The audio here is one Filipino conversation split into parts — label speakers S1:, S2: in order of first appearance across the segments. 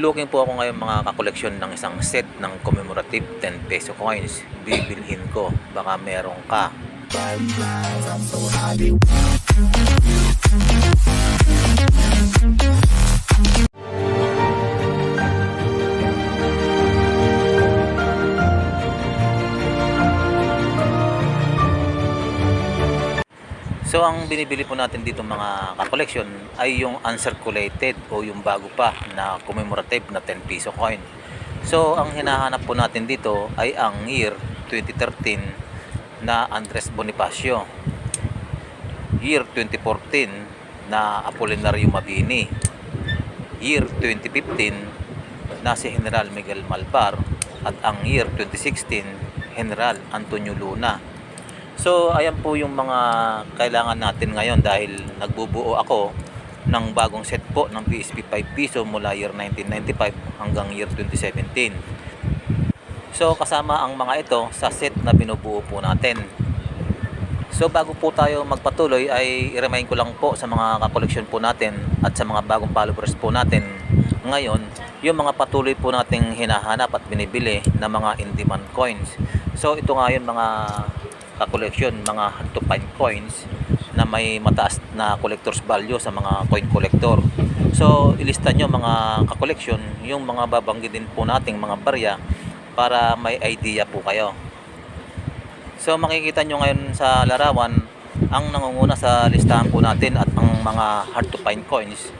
S1: Looking po ako ngayon mga kakoleksyon ng isang set ng commemorative 10 peso coins. Bibilhin ko. Baka meron ka. So ang binibili po natin dito mga kakoleksyon ay yung uncirculated o yung bago pa na commemorative na 10 piso coin. So ang hinahanap po natin dito ay ang year 2013 na Andres Bonifacio. Year 2014 na Apolinario Mabini. Year 2015 na si General Miguel Malvar at ang year 2016 General Antonio Luna. So, ayan po yung mga kailangan natin ngayon dahil nagbubuo ako ng bagong set po ng PSP 5 piso mula year 1995 hanggang year 2017. So, kasama ang mga ito sa set na binubuo po natin. So, bago po tayo magpatuloy ay i-remind ko lang po sa mga kakoleksyon po natin at sa mga bagong followers po natin ngayon, yung mga patuloy po nating hinahanap at binibili na mga in-demand coins. So, ito nga yun mga kakoleksyon, mga hard to find coins na may mataas na collector's value sa mga coin collector. So, ilista nyo mga kakoleksyon, yung mga babanggitin po nating mga barya para may idea po kayo. So, makikita nyo ngayon sa larawan, ang nangunguna sa listahan po natin at ang mga hard to find coins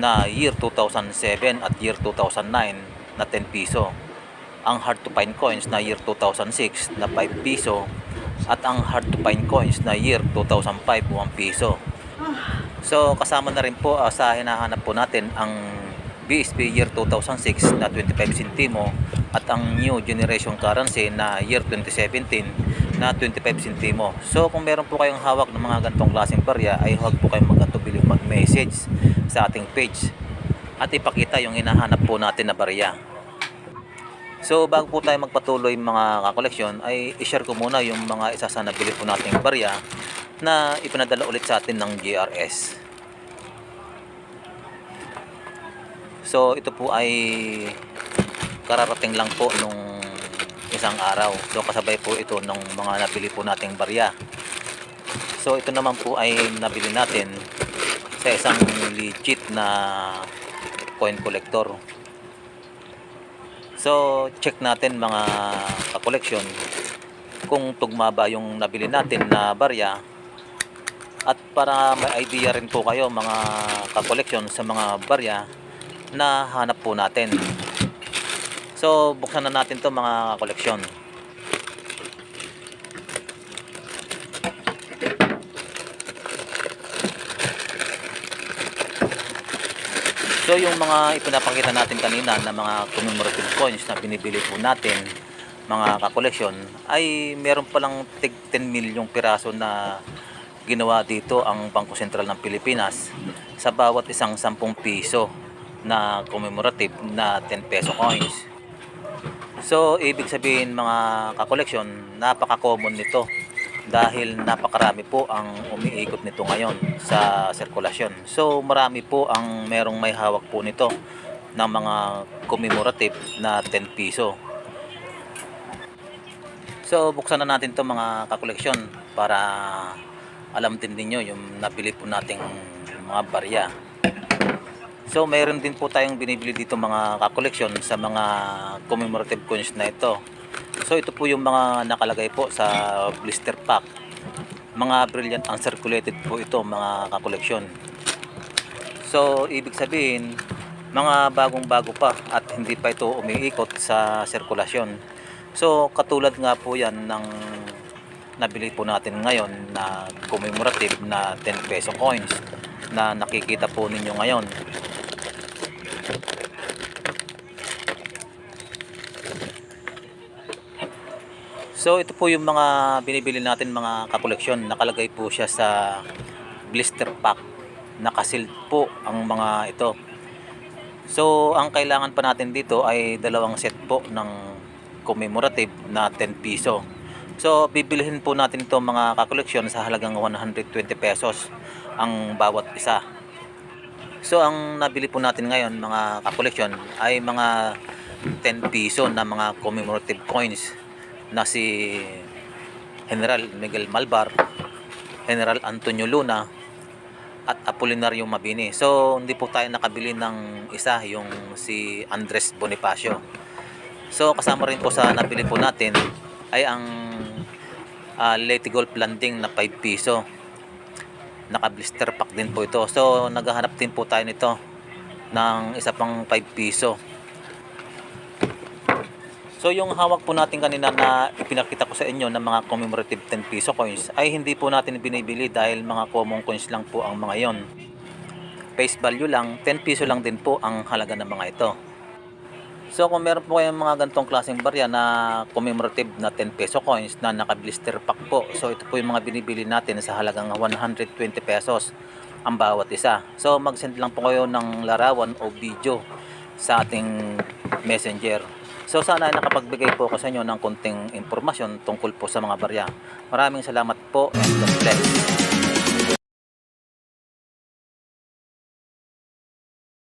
S1: na year 2007 at year 2009 na 10 piso. Ang hard to find coins na year 2006 na 5 piso at ang hard to find coins na year 2005 1 piso. So kasama na rin po ah, sa hinahanap po natin ang BSP year 2006 na 25 centimo at ang new generation currency na year 2017 na 25 centimo. So kung meron po kayong hawak ng mga ganitong klaseng barya ay huwag po kayong mag-atubiling mag-message sa ating page at ipakita yung hinahanap po natin na barya. So bago po tayo magpatuloy mga kakoleksyon ay i-share ko muna yung mga isa sa nabili po nating barya na ipinadala ulit sa atin ng GRS. So ito po ay kararating lang po nung isang araw. So kasabay po ito ng mga nabili po nating barya. So ito naman po ay nabili natin sa isang legit na coin collector. So, check natin mga kakoleksyon kung tugma ba yung nabili natin na barya at para may idea rin po kayo mga kakoleksyon sa mga barya na hanap po natin. So, buksan na natin to mga kakoleksyon. So yung mga ipinapakita natin kanina na mga commemorative coins na binibili po natin mga kakoleksyon ay meron palang tig 10 milyong piraso na ginawa dito ang Bangko Sentral ng Pilipinas sa bawat isang 10 piso na commemorative na 10 peso coins. So ibig sabihin mga kakoleksyon napaka-common nito dahil napakarami po ang umiikot nito ngayon sa sirkulasyon. So marami po ang merong may hawak po nito ng mga commemorative na 10 piso. So buksan na natin to mga kakoleksyon para alam din ninyo yung nabili po nating mga barya. So mayroon din po tayong binibili dito mga kakoleksyon sa mga commemorative coins na ito. So ito po yung mga nakalagay po sa blister pack. Mga brilliant uncirculated po ito mga kakoleksyon. So ibig sabihin mga bagong bago pa at hindi pa ito umiikot sa sirkulasyon. So katulad nga po yan ng nabili po natin ngayon na commemorative na 10 peso coins na nakikita po ninyo ngayon. So ito po yung mga binibili natin mga kakoleksyon. Nakalagay po siya sa blister pack. Nakasealed po ang mga ito. So ang kailangan pa natin dito ay dalawang set po ng commemorative na 10 piso. So bibilihin po natin ito mga kakoleksyon sa halagang 120 pesos ang bawat isa. So ang nabili po natin ngayon mga kakoleksyon ay mga 10 piso na mga commemorative coins na si General Miguel Malbar, General Antonio Luna at Apolinario Mabini. So hindi po tayo nakabili ng isa yung si Andres Bonifacio. So kasama rin po sa nabili po natin ay ang uh, Leti Golf Landing na 5 piso naka blister pack din po ito so naghahanap din po tayo nito ng isa pang 5 piso so yung hawak po natin kanina na ipinakita ko sa inyo ng mga commemorative 10 piso coins ay hindi po natin binibili dahil mga common coins lang po ang mga yon face value lang 10 piso lang din po ang halaga ng mga ito So kung meron po kayong mga ganitong klaseng barya na commemorative na 10 peso coins na naka-blister pack po. So ito po yung mga binibili natin sa halagang 120 pesos ang bawat isa. So mag-send lang po kayo ng larawan o video sa ating messenger. So sana ay nakapagbigay po ko sa inyo ng konting impormasyon tungkol po sa mga barya. Maraming salamat po and God bless.